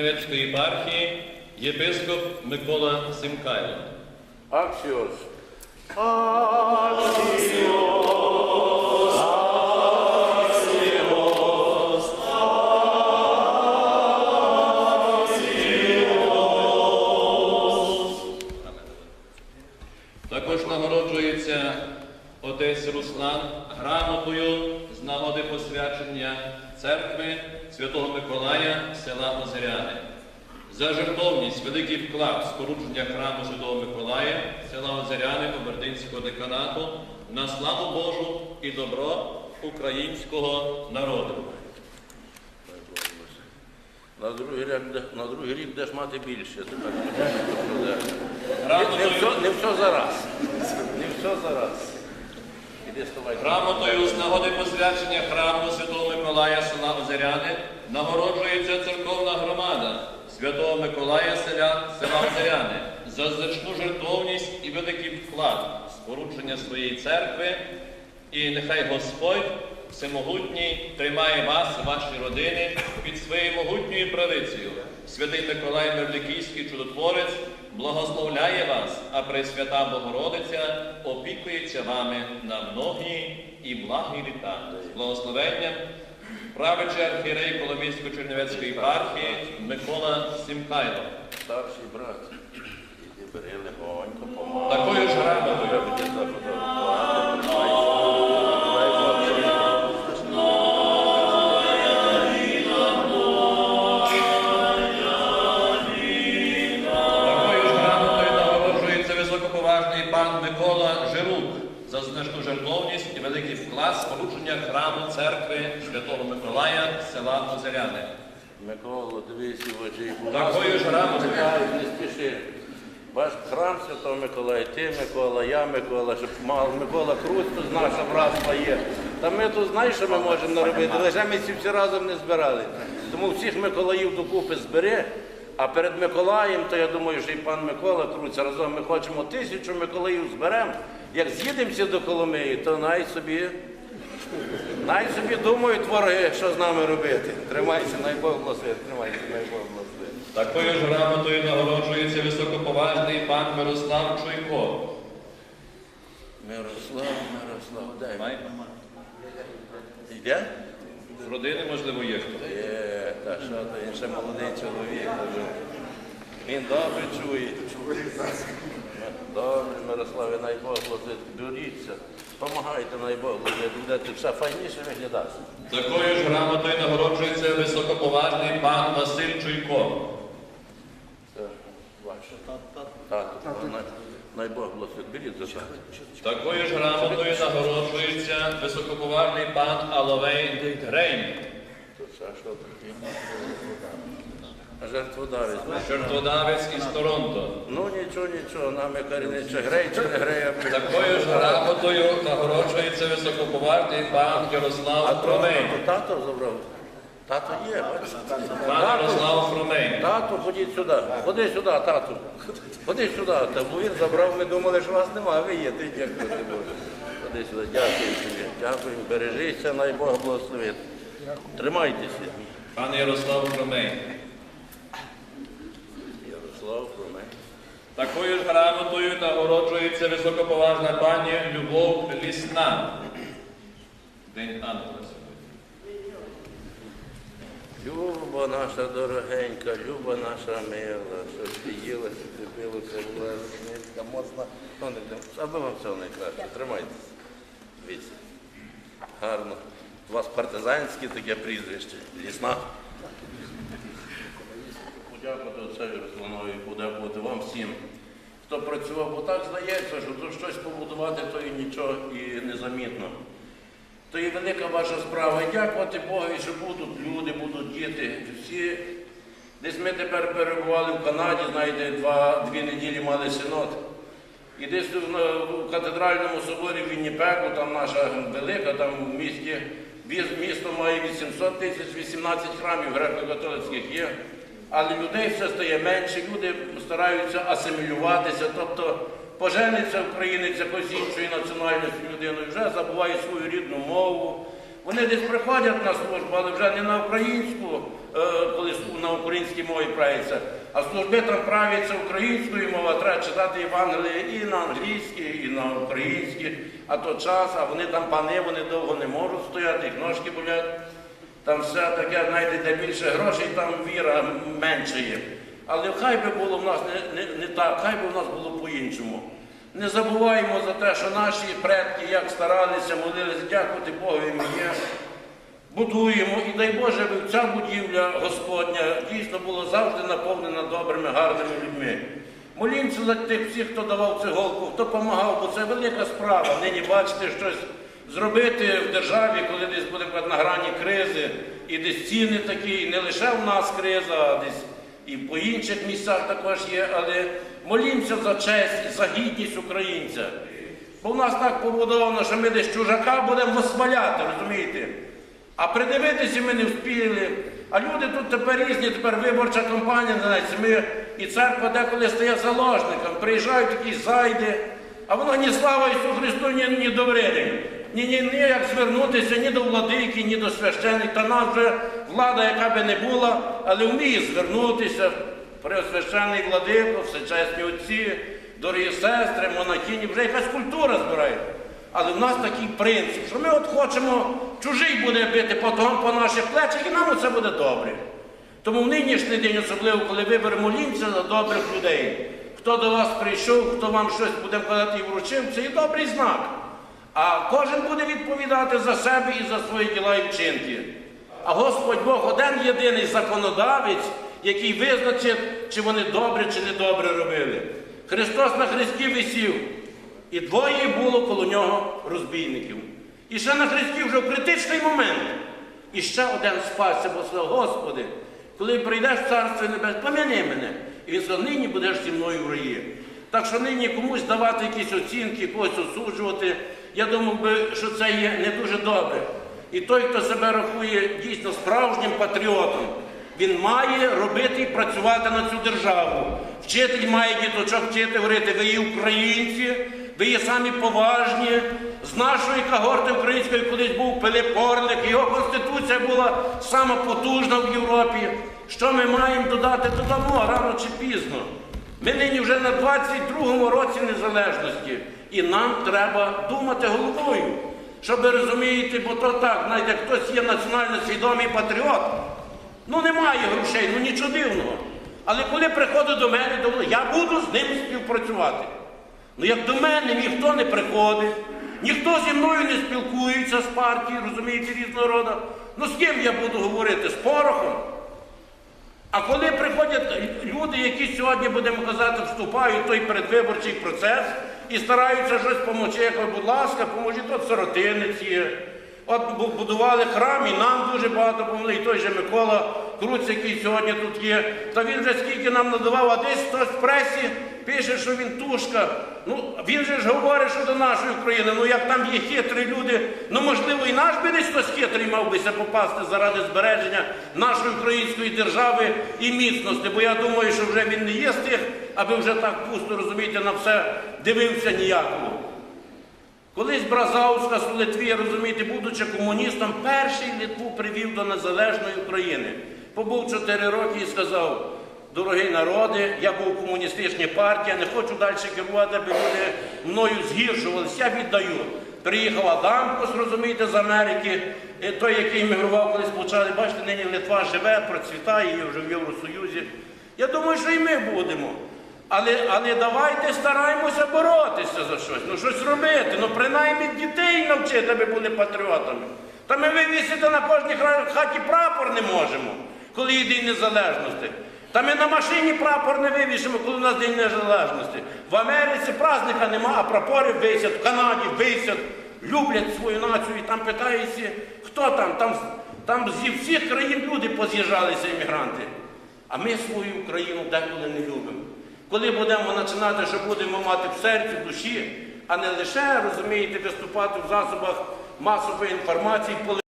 Чернівецької єпархії єпископ Микола Симкайло. Аксіос. Також нагороджується отець Руслан грамотою з нагоди посвячення церкви Святого Миколая села Озеряни. За жертовність, великий вклад спорудження храму Святого Миколая села Озеряни Обердинського деканату на славу Божу і добро українського народу. На другий рік, на другий рік будеш мати більше. Не, все, не все зараз. Не все зараз. Грамотою з нагоди посвячення храму Святого Миколая села Озеряни нагороджується церковна громада Святого Миколая селя, села Озеряни за значну жертовність і великий вклад в спорудження своєї церкви. І нехай Господь Всемогутній тримає вас, ваші родини під своєю могутньою правицею. Святий Миколай Мерликійський чудотворець благословляє вас, а Пресвята Богородиця опікується вами на многі і благі літа. З благословенням правича архієрей Коломійсько-Чернівецької єпархії Микола Сімкайло. Старший брат. Такою ж грамотою Такою ж грамотою нагороджується високоповажний пан Микола за значну жертовність і великий вклад спорудження храму церкви Святого Миколая села Озеряни. Микола, дивись в. Такою ж грамотою. Не спіши. Ваш храм Святого Миколая, ти Микола, я Микола, щоб мав Микола Круць, тут наша братства є. Та ми тут знаєш, що ми можемо наробити, лише ми ці всі разом не збирали. Тому всіх Миколаїв докупи збери, а перед Миколаєм, то я думаю, що і пан Микола Круць, разом ми хочемо тисячу Миколаїв зберемо. Як з'їдемося до Коломиї, то най собі, най собі думають вороги, що з нами робити. Тримайся, най Бог благословить, тримайся, най Бог благословить. Такою ж грамотою нагороджується високоповажний пан Мирослав Чуйко. Мирослав, Мирослав, дай. Йде? З родини, можливо, є хто. Є, та що то він ще молодий чоловік. Він добре чує. Добре, Мирославе, най Бог. Беріться, помагайте, най Бог благословить. Будете все файніше виглядати. Такою ж грамотою нагороджується високоповажний пан Василь Чуйко. Це ваше. Так, най, най Беріть за так. Такою ж грамотою нагороджується високоповажний пан Аловей Рейн. То ще що таке? Жертводавець. Жертводавець із Торонто. Ну нічого, нічого, нами корінне, чи грей, чи не грей, Такою ж грамотою нагороджується високоповажний пан Ярослав Фромей. тато забрав. Тато є, бачите? Пан Ярослав Фромей. Тату, ходіть сюди. Ходи сюди, тату. Ходи сюди. Та бо він забрав, ми думали, що вас немає, ви є, ти дякую. Ходи сюди, дякую тобі. Дякую, бережися, най Бог благословить. Тримайтеся. Пан Ярослав Фромей. Ярослав, про мене. Такою ж грамотою нагороджується високоповажна пані Любов Лісна. День Ангела сьогодні. Люба наша дорогенька, люба наша мила, що пила, це була рушницька, моцна. Ну, не. Аби вам всього найкраще. Тримайтеся. Дивіться. Гарно. У вас партизанське таке прізвище. Лісна. Подякувати отцеві Русланові, подякувати вам всім. Хто працював, бо так здається, що тут щось побудувати, то і нічого і незамітно. То є велика ваша справа. І дякувати Богові, що будуть люди, будуть діти. Всі. Десь ми тепер перебували в Канаді, знаєте, два, дві неділі мали синод. І десь в катедральному соборі в Вінніпеку, там наша велика, там в місті, місто має 800 тисяч, 18 храмів греко-католицьких є. Але людей все стає менше, люди стараються асимілюватися, тобто пожениться українець якось іншої національності людиною, вже забуває свою рідну мову, Вони десь приходять на службу, але вже не на українську, е, коли на українській мові правиться, а служби там правиться українською мовою, треба читати Євангеліє і на англійській, і на українській, а то час, а вони там пани, вони довго не можуть стояти, їх ножки болять. Там все таке, знаєте, де більше грошей, там віра менше є. Але хай би було в нас не, не, не так, хай би в нас було по-іншому. Не забуваємо за те, що наші предки як старалися, молилися, дякувати Богу і мені. Будуємо і дай Боже, аби ця будівля Господня дійсно була завжди наповнена добрими, гарними людьми. Молімося за тих всіх, хто давав циголку, хто допомагав, бо це велика справа. Нині бачите щось зробити в державі, коли десь буде на грані кризи, і десь ціни такі, і не лише в нас криза, а десь і по інших місцях також є. Але молімося за честь, за гідність українця. Бо в нас так побудовано, що ми десь чужака будемо восхваляти, розумієте? А придивитися ми не вспіли. А люди тут тепер різні, тепер виборча кампанія, ми і церква деколи стає заложником. Приїжджають якісь зайди, а воно ні слава Ісусу Христу, ні, ні до вреди. Ні, ні, ні як звернутися ні до владики, ні до священника. Та нас вже влада, яка би не була, але вміє звернутися. Преосвященний владико, всечесні отці, дорогі сестри, монахині, вже якась культура збирає. Але в нас такий принцип, що ми от хочемо, чужий буде бити по, по наших плечах, і нам це буде добре. Тому в нинішній день, особливо, коли виберемо молімося за добрих людей, хто до вас прийшов, хто вам щось буде казати і вручив, це і добрий знак. А кожен буде відповідати за себе і за свої діла і вчинки. А Господь Бог один єдиний законодавець, який визначить, чи вони добре, чи недобре робили. Христос на Христі висів, і двоє було коло нього розбійників. І ще на Христі вже критичний момент. І ще один спасся, бо Господи, коли прийдеш в Царство Небесне, помяни мене. І він сказав, нині будеш зі мною в раї. Так що нині комусь давати якісь оцінки, когось осуджувати, я думав би, що це є не дуже добре. І той, хто себе рахує дійсно справжнім патріотом, він має робити і працювати на цю державу. Вчитель має діточок вчити, говорити, ви є українці, ви є самі поважні. З нашої когорти української колись був Пилип Орлик, його конституція була сама потужна в Європі. Що ми маємо додати? Додамо рано чи пізно. Ми нині вже на 22-му році незалежності, і нам треба думати головою. Щоб ви розумієте, бо то так, знаєте, хтось є національно свідомий патріот. Ну немає грошей, ну нічого дивного. Але коли приходить до мене, я буду з ним співпрацювати. Ну як до мене ніхто не приходить, ніхто зі мною не спілкується з партії, розумієте, різного роду. Ну з ким я буду говорити? З порохом? А коли приходять люди, які сьогодні, будемо казати, вступають в той передвиборчий процес і стараються щось допомогти, я кажу, будь ласка, поможіть, от сиротинець є. От будували храм, і нам дуже багато допомогли, і той же Микола Круц, який сьогодні тут є. Та він вже скільки нам надавав, а десь хтось в пресі пише, що він тушка. Ну, він же ж говорить, що до нашої України, ну як там є хитрі люди, ну можливо і наш би десь хтось хитрий мав бися попасти заради збереження нашої української держави і міцності. Бо я думаю, що вже він не є з тих, аби вже так пусто, розумієте, на все дивився ніякого. Колись Бразаускас у Литві, розумієте, будучи комуністом, перший Литву привів до незалежної України. Побув 4 роки і сказав, дорогі народи, я був в комуністичній партії, не хочу далі керувати, аби люди мною згіршувалися, я віддаю. Приїхав Адамкос, розумієте, з Америки, е, той, який мігрував колись почали. Бачите, нині Литва живе, процвітає, є вже в Євросоюзі. Я думаю, що і ми будемо. Але, але давайте стараємося боротися за щось, ну щось робити, ну принаймні дітей навчити, аби були патріотами. Та ми вивісити на кожній хаті прапор не можемо, коли День Незалежності. Та ми на машині прапор не вивішимо, коли у нас День Незалежності. В Америці праздника нема, а прапори висять, в Канаді висять, люблять свою націю і там питаються, хто там? Там, там зі всіх країн люди поз'їжджалися іммігранти. А ми свою Україну деколи не любимо. Коли будемо починати, що будемо мати в серці, в душі, а не лише, розумієте, виступати в засобах масової інформації,